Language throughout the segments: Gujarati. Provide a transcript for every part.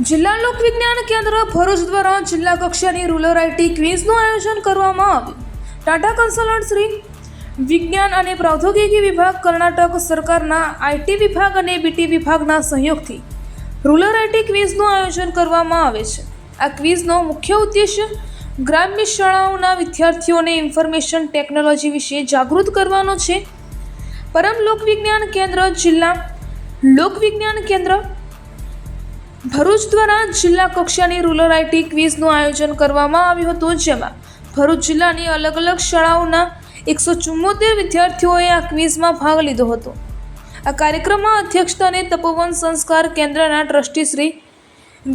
જિલ્લા લોક વિજ્ઞાન કેન્દ્ર ભરૂચ દ્વારા જિલ્લા કક્ષાની રૂરલ આઈટી ક્વિઝનું આયોજન કરવામાં આવ્યું. ટાટા કન્સલ્ટન્ટ શ્રી વિજ્ઞાન અને પ્રૌદ્યોગિકી વિભાગ કર્ણાટક સરકારના આઈટી વિભાગ અને બીટી વિભાગના સહયોગથી રૂરલ આઈટી ક્વિઝનું આયોજન કરવામાં આવે છે. આ ક્વિઝનો મુખ્ય ઉદ્દેશ્ય ગ્રામ્ય શાળાઓના વિદ્યાર્થીઓને ઇન્ફોર્મેશન ટેકનોલોજી વિશે જાગૃત કરવાનો છે. પરમ લોકવિજ્ઞાન કેન્દ્ર જિલ્લા લોકવિજ્ઞાન કેન્દ્ર ભરૂચ દ્વારા જિલ્લા કક્ષાની રૂરલ આઈટી ક્વિઝનું આયોજન કરવામાં આવ્યું હતું, જેમાં ભરૂચ જિલ્લાની અલગ અલગ શાળાઓના એકસો ચુમ્મોતેર વિદ્યાર્થીઓએ આ ક્વિઝમાં ભાગ લીધો હતો. આ કાર્યક્રમમાં અધ્યક્ષતા અને તપોવન સંસ્કાર કેન્દ્રના ટ્રસ્ટી શ્રી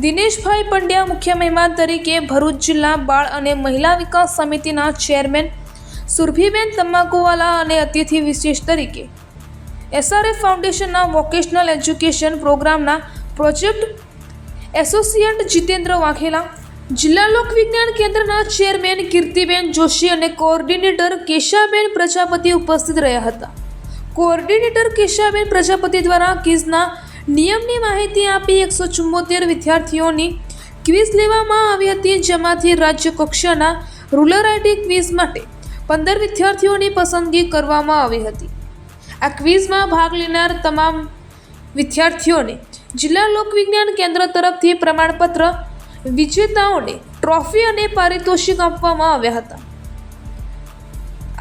દિનેશભાઈ પંડ્યા, મુખ્ય મહેમાન તરીકે ભરૂચ જિલ્લા બાળ અને મહિલા વિકાસ સમિતિના ચેરમેન સુરભીબેન તમાકુવાલા અને અતિથિ વિશેષ તરીકે, એસઆરએફ ફાઉન્ડેશનના વોકેશનલ એજ્યુકેશન પ્રોગ્રામના પ્રોજેક્ટ એસોસિએટ જીતેન્દ્ર વાઘેલા, જિલ્લા લોકવિજ્ઞાન કેન્દ્રના ચેરમેન કીર્તિબેન જોશી અને કોઓર્ડિનેટર કેશાબેન પ્રજાપતિ ઉપસ્થિત રહ્યા હતા. કોઓર્ડિનેટર કેશાબેન પ્રજાપતિ દ્વારા ક્વિઝના નિયમની માહિતી આપી એકસો ચુમ્મોતેર વિદ્યાર્થીઓની ક્વિઝ લેવામાં આવી હતી, જેમાંથી રાજ્ય કક્ષાના રૂરલ આઈટી ક્વિઝ માટે પંદર વિદ્યાર્થીઓની પસંદગી કરવામાં આવી હતી. આ ક્વિઝમાં ભાગ લેનાર તમામ વિદ્યાર્થીઓને જિલ્લા લોકવિજ્ઞાન કેન્દ્ર તરફથી પ્રમાણપત્ર વિજેતાઓને ટ્રોફી અને પારિતોષિક આપવામાં આવ્યા હતા.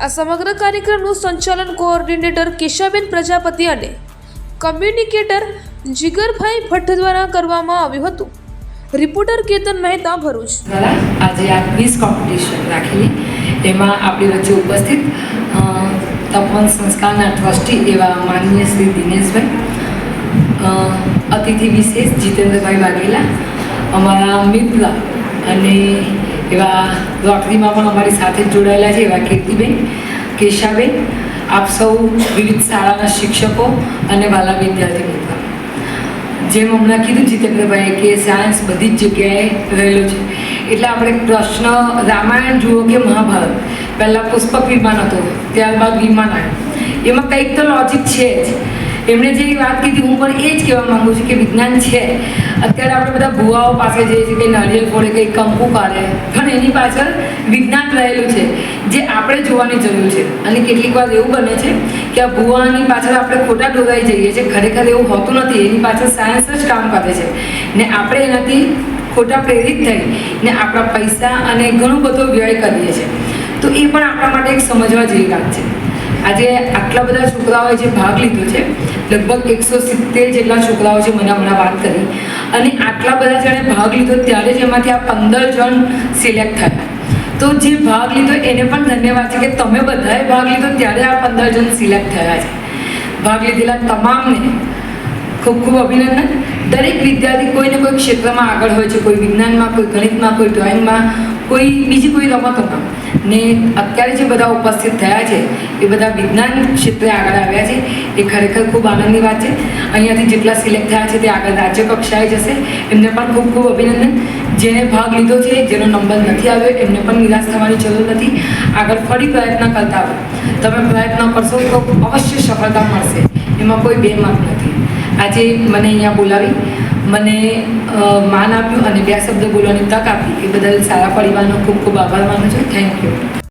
આ સમગ્ર કાર્યક્રમનું સંચાલન કોઓર્ડિનેટર કેશાબેન પ્રજાપતિ અને કમ્યુનિકેટર જીગરભાઈ ભટ્ટ દ્વારા કરવામાં આવ્યું હતું. રિપોર્ટર કેતન મહેતા, ભરૂચ. આજે આ ક્વિઝ કોમ્પિટિશન રાખેલી. એમાં આપણી વચ્ચે ઉપસ્થિત તપવન સંસ્કારના ટ્રસ્ટી એવા માનનીય શ્રી દિનેશભાઈ અતિથિ વિશેષ જીતેન્દ્રભાઈ વાઘેલા, અમારા મિત્ર અને એવા રોટરીમાં પણ અમારી સાથે જોડાયેલા છે એવા કીર્તિબેન, કેશાબેન, આપ સૌ વિવિધ શાળાના શિક્ષકો અને વાલા વિદ્યાર્થી મિત્રો. જેમ હમણાં કીધું જીતેન્દ્રભાઈએ કે સાયન્સ બધી જ જગ્યાએ રહેલો છે. એટલે આપણે પ્રશ્ન રામાયણ જુઓ કે મહાભારત? પહેલાં પુષ્પક વિમાન હતો, ત્યારબાદ વિમાન આવ્યું એમાં કંઈક તો લોજિક છે જ. એમણે જે વાત કીધી, હું પણ એ જ કહેવા માગું છું કે વિજ્ઞાન છે. અત્યારે આપણે બધા ભુવાઓ પાસે જઈએ છીએ કે નાળિયેર ફોડે કંઈ કંકુ કાઢે પણ એની પાછળ વિજ્ઞાન રહેલું છે, જે આપણે જોવાની જરૂર છે. અને કેટલીક વાર એવું બને છે કે આ ભુવાની પાછળ આપણે ખોટા ડોગાઈ જઈએ છીએ. ખરેખર એવું હોતું નથી, એની પાછળ સાયન્સ જ કામ કરે છે. ને આપણે એનાથી ખોટા પ્રેરિત થઈ ને આપણા પૈસા અને ઘણો બધો વ્યય કરીએ છીએ. તો એ પણ આપણા માટે એક સમજવા જેવી વાત છે. આજે આટલા બધા છોકરાઓએ જે ભાગ લીધો છે લગભગ એકસો સિત્તેર જેટલા છોકરાઓ છે મને હમણાં વાત કરી. અને આટલા બધા જણે ભાગ લીધો ત્યારે જ એમાંથી આ પંદર જણ સિલેક્ટ થયા. તો જે ભાગ લીધો એને પણ ધન્યવાદ છે કે તમે બધાએ ભાગ લીધો ત્યારે આ પંદર જણ સિલેક્ટ થયા છે. ભાગ લીધેલા તમામને ખૂબ ખૂબ અભિનંદન. દરેક વિદ્યાર્થી કોઈને કોઈ ક્ષેત્રમાં આગળ હોય છે, કોઈ વિજ્ઞાનમાં, કોઈ ગણિતમાં, કોઈ ડ્રોઈંગમાં કોઈ, બીજી કોઈ રમતોમાં ને અત્યારે જે બધા ઉપસ્થિત થયા છે, એ બધા વિજ્ઞાન ક્ષેત્રે આગળ આવ્યા છે, એ ખરેખર ખૂબ આનંદની વાત છે. અહીંયાથી જેટલા સિલેક્ટ થયા છે, તે આગળ રાજ્ય કક્ષાએ જશે. એમને પણ ખૂબ ખૂબ અભિનંદન. જેને ભાગ લીધો છે, જેનો નંબર નથી આવ્યો, એમને પણ નિરાશ થવાની જરૂર નથી. આગળ ફરી પ્રયત્ન કરતા હોય. તમે પ્રયત્ન કરશો તો અવશ્ય સફળતા મળશે. એમાં કોઈ બે મત નથી. આજે મને અહીંયા બોલાવી મને માન આપ્યું અને બે શબ્દ બોલવાની તક આપી. એ બદલ સારા પરિવારનો ખૂબ ખૂબ આભાર માનું છું. Thank you